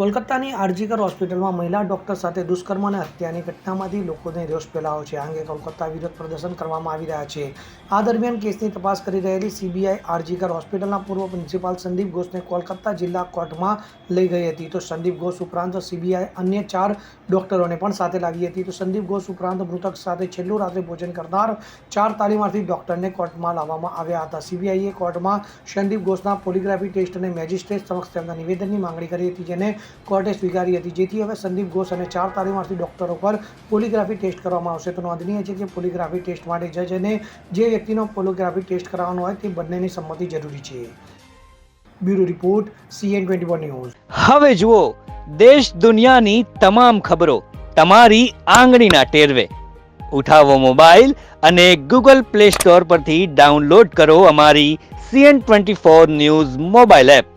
કોલકાતાની આરજીકર હોસ્પિટલમાં મહિલા ડોક્ટર સાથે દુષ્કર્મ અને હત્યાની ઘટનામાંથી લોકોને રોષ ફેલાયો છે. આ અંગે કોલકાતા વિરોધ પ્રદર્શન કરવામાં આવી રહ્યા છે. આ દરમિયાન કેસની તપાસ કરી રહેલી સીબીઆઈ આરજીકર હોસ્પિટલના પૂર્વ પ્રિન્સિપાલ સંદીપ ઘોષને કોલકાતા જિલ્લા કોર્ટમાં લઈ ગઈ હતી. તો સંદીપ ઘોષ ઉપરાંત સીબીઆઈ અન્ય ચાર ડોક્ટરોને પણ સાથે લાવી હતી. તો સંદીપ ઘોષ ઉપરાંત મૃતક સાથે છેલ્લું રાત્રે ભોજન કરનાર ચાર તાલીમાર્થી ડોક્ટરને કોર્ટમાં લાવવામાં આવ્યા હતા. સીબીઆઈએ કોર્ટમાં સંદીપ ઘોષના પોલિગ્રાફી ટેસ્ટ અને મેજિસ્ટ્રેટ સમક્ષ તેમના નિવેદનની માંગણી કરી હતી, જેને કોર્ટે સ્વીકારી હતી. જેથી હવે સંદીપ ઘોષ અને ચાર તાલીમાર્થી ડોક્ટરો પર પોલીગ્રાફી ટેસ્ટ કરવામાં આવશે. તો નોંધનીય છે કે પોલીગ્રાફી ટેસ્ટ માટે જજ અને જે વ્યક્તિનો પોલીગ્રાફી ટેસ્ટ કરાવવાનો હોય તે બંનેની સંમતિ જરૂરી છે. Bureau report, CN twenty news. હવે જુઓ, દેશ દુનિયાની તમામ ખબરો તમારી આંગળીના ટેરવે. ઉઠાવો મોબાઈલ અને ગૂગલ પ્લે સ્ટોર પરથી ડાઉનલોડ કરો અમારી CN twenty four news mobile app.